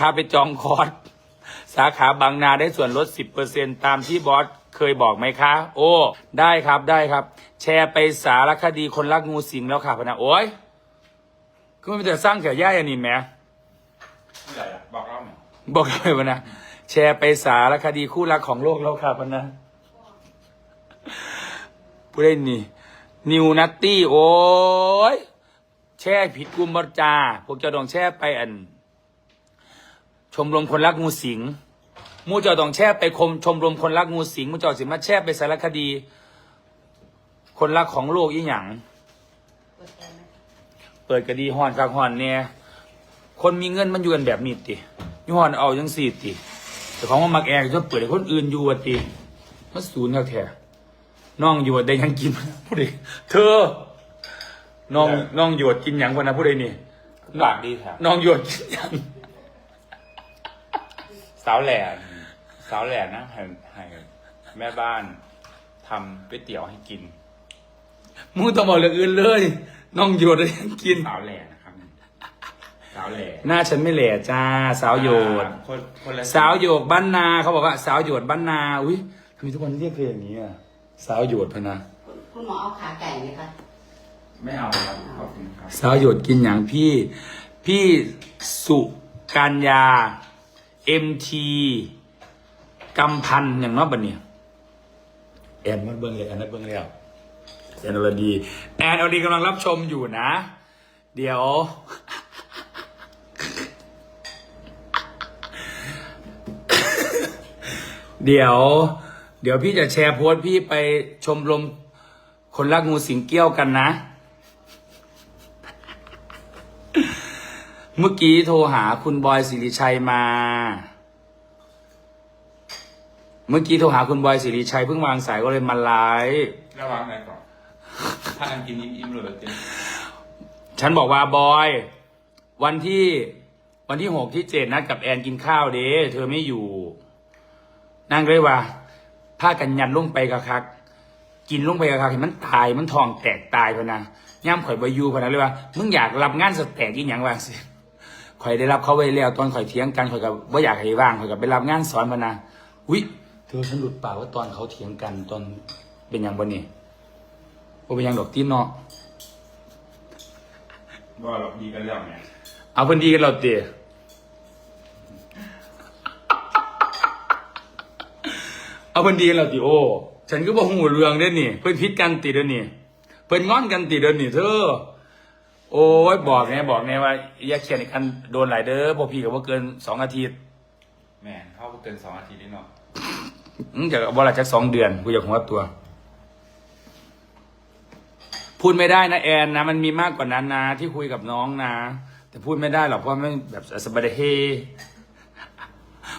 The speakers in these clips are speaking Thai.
ค้าไปจองคอร์สสาขาบางนาได้ส่วนลด 10%ตามที่บอสเคยบอกไหมคะ โอ้ ได้ครับได้ครับ แชร์ไปสารคดีคนรักงูสิงแล้วค่ะพะนะโอ้ยก็ไม่แต่สร้างแถวย่ายอันนี้แหมเมื่อไหร่อะบอกเล่าหน่อยบอกเลยพะนะแชร์ไปสารคดีคู่รักของโลกแล้วค่ะพะนะผู้เล่นนี่ นิวนัตตี้ โอ้ย แช่ผิดกุมบจาพวกเจ้าต้องแช่ไปอัน ชมรมคนรักงูสิงหมูเจ้าต้องแช่ไปคมชมรมคนรักงูสิงหมูเจ้าสิมาแช่ไปสารคดี คนรักของโลกยี่หยังเปิดกระดีฮอนคักฮอนเนี่ยคนมีเงินมันอยู่กันแบบนี้ติยี่ฮอนเอาจังสี่ติแต่ของมันมักแอร์จะเปิดให้คนอื่นอยู่อะติมันศูนย์แท้ๆน้องอยู่ได้ยังกินผู้ใดเธอน้องน้องหยวดกินหยังคนนะผู้ใดนี่ปากดีแถมน้องหยวดกินหยัง สาวแหล่สาวแหล่นะให้ให้แม่บ้านทำก๋วยเตี๋ยวให้กินมึงต้องบอกเรื่องอื่นเลย น้องหยวดได้ยังกิน สาวแหล่นะครับ สาวแหล่หน้าฉันไม่แหล่จ้า สาวโยดคนคนละสาวโยกบ้านนาเขาบอกว่า สาวโยดบ้านนาอุ้ยทำไมทุกคนเรียกเธออย่างนี้อะสาวโยดพะนะคุณหมอเอาขาไก่ไหมคะไม่เอาครับขอบคุณครับ สาวโยดกินอย่างพี่ พี่สุกัญญา เอ็มทีกำพันธ์อย่างเน้อยบันเนี่ยแอนมันเบิ้งเลยแอนนัเบิ้งแล้วแอนอรดีแอนอรดีกำลังรับชมอยู่นะ เดี๋ยว เดี๋ยว เดี๋ยวพี่จะแชร์โพสต์พี่ไปชมรมคนรักงูสิงเกี้ยวกันนะ เมื่อกี้โทรหาคุณบอยสิริชัยมา เมื่อกี้โทรหาคุณบอยสิริชัยเพิ่งวางสายก็เลยมาไลฟ์ระวังอะไรก่อนถ้ากันกินอิ่มๆเลยจริงฉันบอกว่าบอย วันที่วันที่หกที่เจ็ดนัดกับแอนกินข้าวเด้เธอไม่อยู่ นั่งเลยว่าผ้ากันยันลงไปกะคัก กินลงไปกะคักเห็นมันตายมันทองแตกตายพะนะย่ำข่อยบายูพะนะเลยว่ามึงอยากรับงานสแต็กอีหยังวะสิ ข่อยได้รับเขาไว้แล้วตอนข่อยเถียงกันข่อยกับว่าอยากให้ว่างข่อยกับไปรับงานสอนพะนะอุ้ยเธอฉันหลุดปากว่าตอนเขาเถียงกันตอนเป็นอย่างบนนี่ว่าเป็นอย่างดอกตีนเนาะว่าเราดีกันเรื่องไงเอาเพิ่นดีกันเราเตี๋ยเอาเพิ่นดีกันเราติโอฉันก็บอกหูเรื่องเด้อนี่ เพิ่นพิดกันติเด้อนี่ เพิ่นงอนกันติเด้อนี่เธอ โอ้ยบอกไงบอกไงว่าอย่าเขียนอีกคันโดนหลายเด้อพวกพี่ก็บ่เกินสองอาทิตย์แหม่เข้าไปเกินสองอาทิตย์นี่เนาะอืมจะบ่ละจักสองเดือนกูอยากหัวตัว พูดไม่ได้นะแอนนะ มันมีมากกว่านั้นนะ ที่คุยกับน้องนะ แต่พูดไม่ได้หรอกเพราะไม่แบบสบายเฮ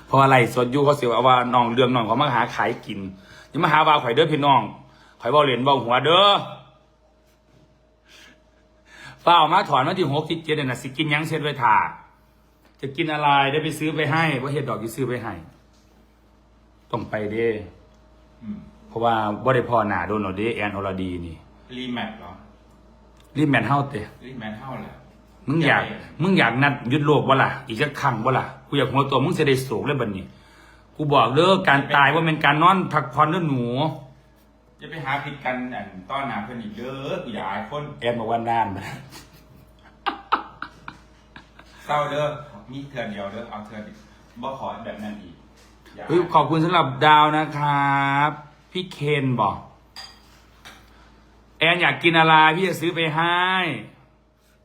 เพราะอะไรสดอยู่เขาเสียว่าน้องเรื่องน้องเขามาหาขายกินอยังมาหาว่าข่อยเด้อพี่น้องข่อยเบาเหรียญเบาหัวเด้อ ฝ้าเอามาถอนมาที่หกที่เจ็ดเนี่ยนะสิกินหยังเช็ดไว้ถ่าจะกินอะไรได้ไปซื้อไปให้ว่าเห็ดดอกที่ซื้อไปให้ต้องไปเด้อืมเพราะว่าบ่ได้พ่อหนาโดนเอาเด้แอนอรดีนี่รีแมทเหรอรีบแมนเฮาเตะรีแมทเท่าแหละมึงอยากใหญ่มึงอยากนัดยึดโลกวะล่ะอีกสักครั้งวะล่ะกูอยากหัวตัวมึงเสียได้โศกเลยบัดนี้กูบอกเด้อการตายว่าเป็นการนอนพักผ่อนเด้อหนู จะไปหาผิดกันอันต้อนหาเพื่อนอีกเด้อกูอยากอายคนแอนบอกว่านานมาเศร้าเด้อมีเถื่อนเดียวเด้อเอาเถื่อนอีกบ่ขอแบบนั้นอีกอย่าเฮ้ยขอบคุณสำหรับดาวนะครับ พี่เคนบอก แอนอยากกินอะไร พี่จะซื้อไปให้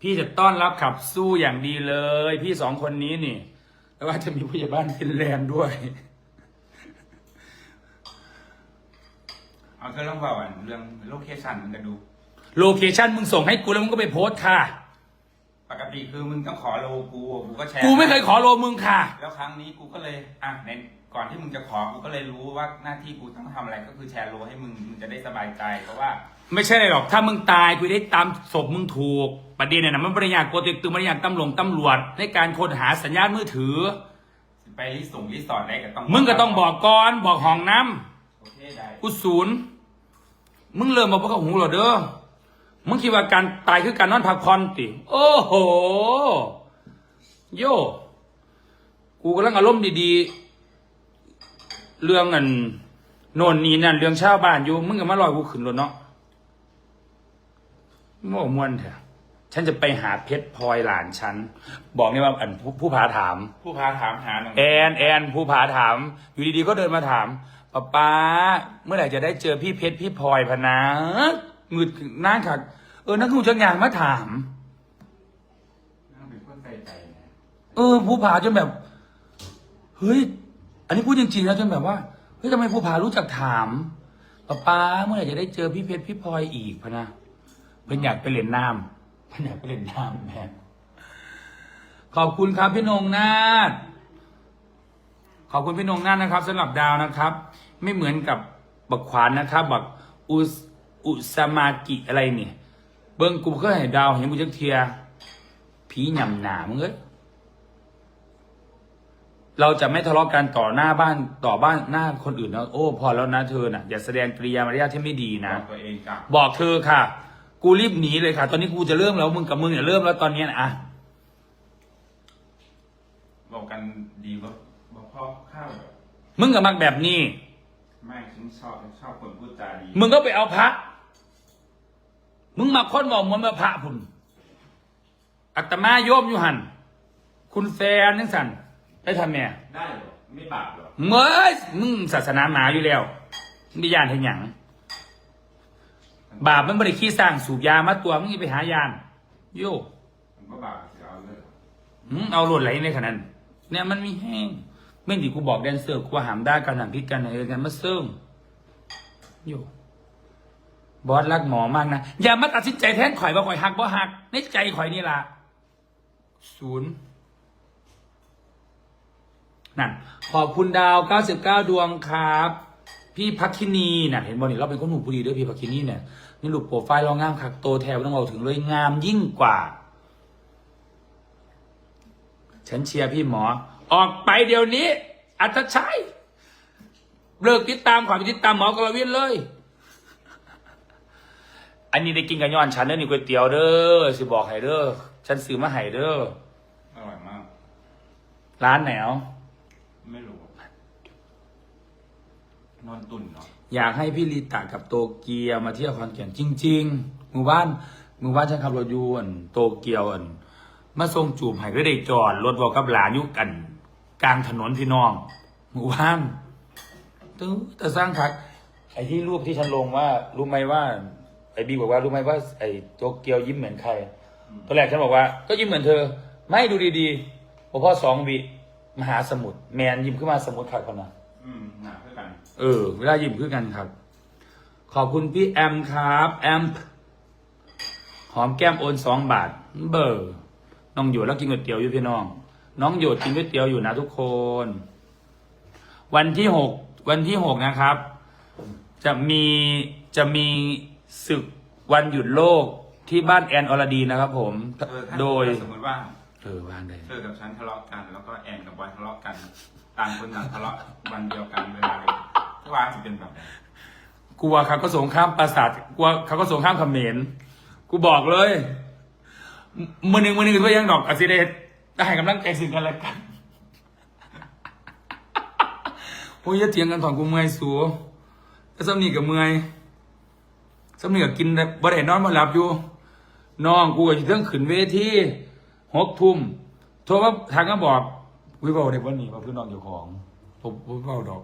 พี่จะต้อนรับขับสู้อย่างดีเลย พี่สองคนนี้นี่ แล้วว่าจะมีผู้ใหญ่บ้านฟินแลนด์ด้วย เอาเธอลองบอกอันเรื่องโลเคชั่นมันจะดู โลเคชั่นมึงส่งให้กูแล้วมึงก็ไปโพสต์ค่ะ ปกติคือมึงต้องขอโลกูกูก็แชร์กูไม่เคยขอโลมึงค่ะ แล้วครั้งนี้กูก็เลยอะในก่อนที่มึงจะขอกูก็เลยรู้ว่าหน้าที่กูต้องทำอะไรก็คือแชร์โลให้มึงมึงจะได้สบายใจเพราะว่า ไม่ใช่เลยหรอก ถ้ามึงตายกูได้ตามศพมึงถูก ประเด็นเนี่ยนะมันบริยากโกติกตึงบริยากตำรวจตำรวจ ในการค้นหาสัญญาณมือถือ ไปรีส่งรีสอร์ทอะไรก็ต้องมึงก็ต้องบอกก่อนบอกห้องน้โอเคได้ำกูศูนย์ มึงเริ่มมาพวกเขาหูเหรอเด้อมึงคิดว่าการตายคือการนอนพักผ่อนติ โอ้โห โย กูกำลังอารมณ์ดีๆ เรื่องอันโน่นนี่นั่นเรื่องชาวบ้านอยู่ มึงก็มาลอยกูขึ้นรถเนาะโม่มวนเถอะฉันจะไปหาเพชรพลอยหลานฉัน บอกนี่ว่าอันผู้ผู้พาถาม ผู้พาถามหาหนังแอนแอนผู้ผาถาม อยู่ดีๆก็เดินมาถาม ป้าป้าเมื่อไหร่จะได้เจอพี่เพชรพี่พลอยพนะมืดนั่งขัดเออนักกูจังยางมาถาม นั่งเป็นคนใจใจนะเออผู้ผาจนแบบ เฮ้ย อันนี้พูดจริงๆนะจนแบบว่าเฮ้ยทำไมผู้ผารู้จักถามป้าป้าเมื่อไหร่จะได้เจอพี่เพชรพี่พลอยอีกพนะเพิ่นอยากไปเล่นน้ำเพิ่นอยากไปเล่นน้ำแม่ขอบคุณครับพี่นงนาฏขอบคุณพี่นงนาฏนะครับสำหรับดาวนะครับ ไม่เหมือนกับบักขวานนะครับบักอุสอุสมากิอะไรเนี่ยเบิ้งกูก็เห็นดาวเห็นกูจักเทียผีหยำหนามึงเอ้ยเราจะไม่ทะเลาะกันต่อหน้าบ้านต่อบ้านหน้าคนอื่นนะโอ้ พอแล้วนะเธอน่ะอย่าแสดงกริยามารยาทที่ไม่ดีบนะอกตัวเองกลับบอกเธอค่ะ กูรีบหนีเลยค่ะ ตอนนี้กูจะเริ่มแล้วมึงกับมึงเนี่ยเริ่มแล้วตอนเนี้ยนะอะบอกกันดีว่าบอกพ่อข้าวแบบมึงกับมักแบบนี้ ไม่ฉันชอบฉันชอบคนพูดจาดีมึงก็ไปเอาพระมึงมาค้นบอกมันมาพระพุ่นอัตมาโยมอยู่หันคุณแฟนนึงสันได้ทำแม่ได้เหรอไม่บาปเหรอเมื่อยมึงศาสนาหมาอยู่แล้วมียานเห็นหยังบาปมันบริขี้สร้างสูบยามาตัวมึงอย่าไปหายานโย่ผมก็บาปเสียเอาเลยหืมเอาโหลดไหลในขนาดนั้นเนี่ยมันมีแห้ง ไม่ดีกูบอกแดนเซอร์กูว่าหามได้การหนังพิษกันอะไรกันมาเซิ่งโย่บอสรักหมอมากนะ อย่ามาตัดสินใจแทนข่อยว่าข่อยหักบ่หักในใจข่อยนี่ล่ะศูนย์นั่นขอบคุณดาว 99 ดวงครับ พี่พักคินีน่ะ เห็นบอลนี่เราเป็นคนหนุ่มบุรีด้วยพี่พักคินีเนี่ยนี่รูปโปรไฟล์เรางามคักโตแทวต้องเอาถึงเลยงามยิ่งกว่า ฉันเชียร์พี่หมอ ออกไปเดี๋ยวนี้ อัตชัยเลิกติดตามขวามติดตามหมอกรวินเลย อันนี้ได้กินกันย้อนฉันเด้อนี่ก๋วยเตี๋ยวเด้อสิบอกให้เด้อฉันซื้อมาให้เด้ออร่อยมาก ร้านไหนเอาไม่รู้นอนตุ่นเนาะอยากให้พี่ลีตากับโตเกียวมาเที่ยวคอนแก่นจริง ๆ หมู่บ้านหมู่บ้านฉันขับรถอยู่อันโตเกียวอันมาส่งจูบให้ก็ได้จอดรถบอกกับหลานอยุกัน กลางถนนพี่น้องหมู่บ้านตึ้งแต่สร้างคักไอ้ที่รูปที่ฉันลงว่ารู้ไหมว่า ไอ้บีบอกว่ารู้ไหมว่า ไอ้โตเกียวยิ้มเหมือนใครตอนแรกฉันบอกว่า ก็ยิ้มเหมือนเธอ ไม่ดูดีๆพอพ่อสองวิมหาสมุทรแมนยิ้มขึ้นมาสมุทรขาดคนนะอืมหนาเพื่อกัน เออ เวลายิ้มคือกันครับ ขอบคุณพี่แอมครับแอมหอมแก้มโอนสองบาท เบอร์น้องโยดแล้วกินก๋วยเตี๋ยวอยู่พี่น้อง น้องโยดกินก๋วยเตี๋ยวอยู่นะทุกคน วันที่หกวันที่หกนะครับ จะมีจะมีศึกวันหยุดโลกที่บ้านแอนอรดีนะครับ ผม เออถ้าโดย สมมติว่าเออวางได้เธอกับฉันทะเลาะกัน แล้วก็แอนกับบอยทะเลาะกัน ต่างคนต่างทะเลาะวันเดียวกันเวลาเดียวกันว่าจะเป็นแบบไหนกลัวเขาก็สงข้ามปราสาทกลัวเขาก็สงข้ามเขมรกูบอกเลย มือหนึ่งมือหนึ่งก็ยังดอกอาซิเดตได้ ให้กำลังใจซึ่งกันและกัน โอ้ยอย่าเถียงกันถอนกูเมื่อยสูแล้วสำนีกับเมื่อยสำนีกับกินบ่ได้นอนมาหลับอยู่น้องกูก็อยู่เรื่องขึ้นเวทีหกทุ่มโทรมาทางก็บอกวิบอกในวันนี้ว่าเพื่อนน้องอยู่ของผมผมเฝ้าดอก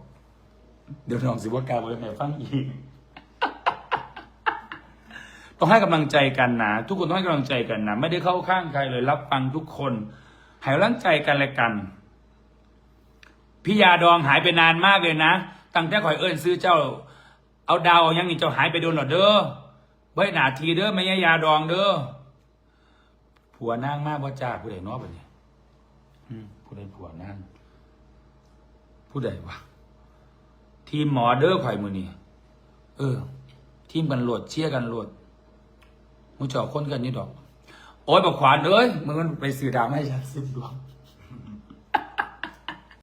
เดี๋ยวน้องสิว่ากาเลยแม่ฟังอีกต้องให้กำลังใจกันนะทุกคนต้องให้กำลังใจกันนะไม่ได้เข้าข้างใครเลยรับฟังทุกคน ให้กำลังใจกันและกันพี่ยาดองหายไปนานมากเลยนะ ตั้งแต่ข่อยเอิญซื้อเจ้า เอาดาวเอายังนี่เจ้าหายไปโดนหรอเด้อไว้หนาทีเด้อไม่ใช่ยาดองเด้อผัวนางมากว่าจ้าผู้ใดนอกไปเนี่ยผู้ใดผัวนางผู้ใดวะทีมหมอเด้อข่อยมือนี่เออ ทีมกันโหลดเชียร์กันโหลดมูเจาะคนกันนี่ดอก โอ้ยบอกขวานเอ้ยมึงมันไปสื่อดาวมให้ฉันสิบดวง